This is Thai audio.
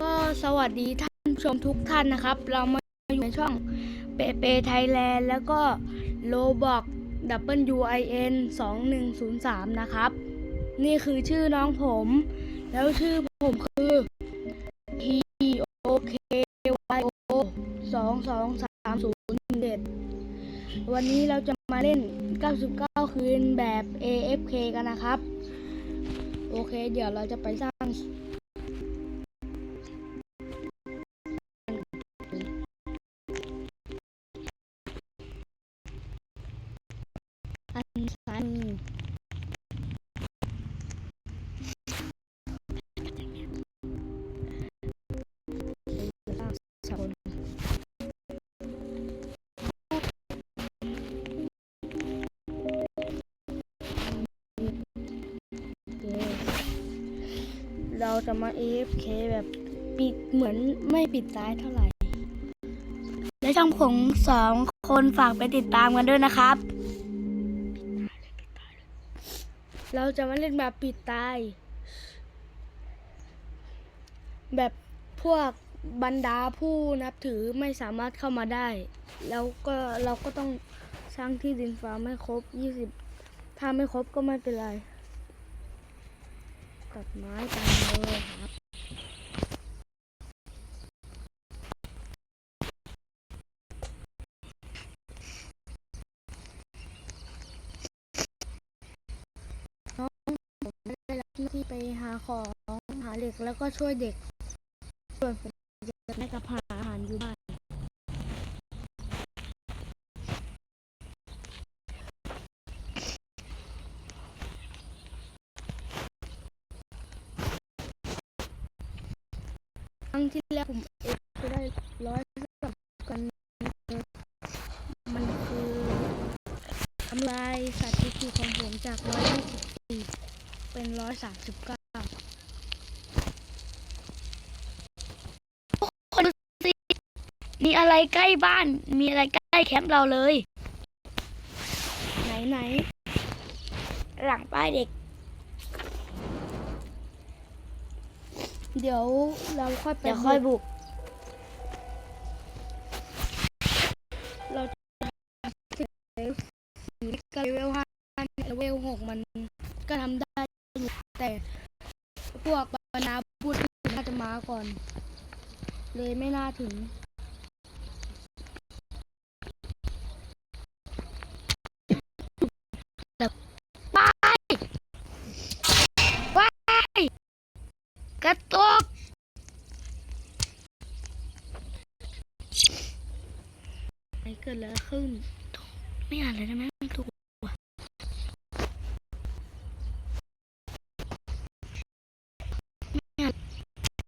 ก็สวัสดีท่านชมทุกท่านนะครับ เรามาอยู่ในช่องเปเปไทยแลนด์แล้วก็โลบอก WIN 2103นสองหนึ่งศูนย์สามนะครับ นี่คือชื่อน้องผม แล้วชื่อผมคือ T O K Y O 2230วันนี้เราจะมาเล่น 99 คืนแบบ AFK กันนะครับ โอเค เดี๋ยวเราจะไปสร้าง อันซ้ายมือสองคนเราจะมา AFK แบบปิดเหมือนไม่ปิดซ้ายเท่าไหร่ และช่องผมสองคนฝากไปติดตามกันด้วยนะครับ เราจะมาเล่นแบบปิดตาย แบบพวกบรรดาผู้นับถือไม่สามารถเข้ามาได้ แล้วก็เราก็ต้องสร้างที่ดินฟ้าไม่ครบ20ถ้าไม่ครบก็ไม่เป็นไร ตัดไม้กันเลยครับ ได้รับหน้า ที่ไปหาของหาเหล็กแล้วก็ช่วยเด็ก ส่วนผมจะได้กับหาอาหารอยู่บ้านครั้งที่แล้วผมเอ็กไปได้ร้อยกับกัน มันคือทำลายสถิติของผมจากร้อยยี่สิบสี่ เป็นร้อยสามสิบเก้ามีอะไรใกล้บ้าน มีอะไรใกล้แคมป์เราเลย ไหนไหน หลังป้ายเด็ก เดี๋ยวเราค่อยไปเดี๋ยวค่อยบุก เราจะสีกับเลเวลห้าเลเวลหกมันก็ทำได้อยู่ แต่พวกบรรดาพูดน่าจะมาก่อน เลยไม่น่าถึงกระตุกไหนเกิดอะไรขึ้น ไม่อ่านเลยได้ไหม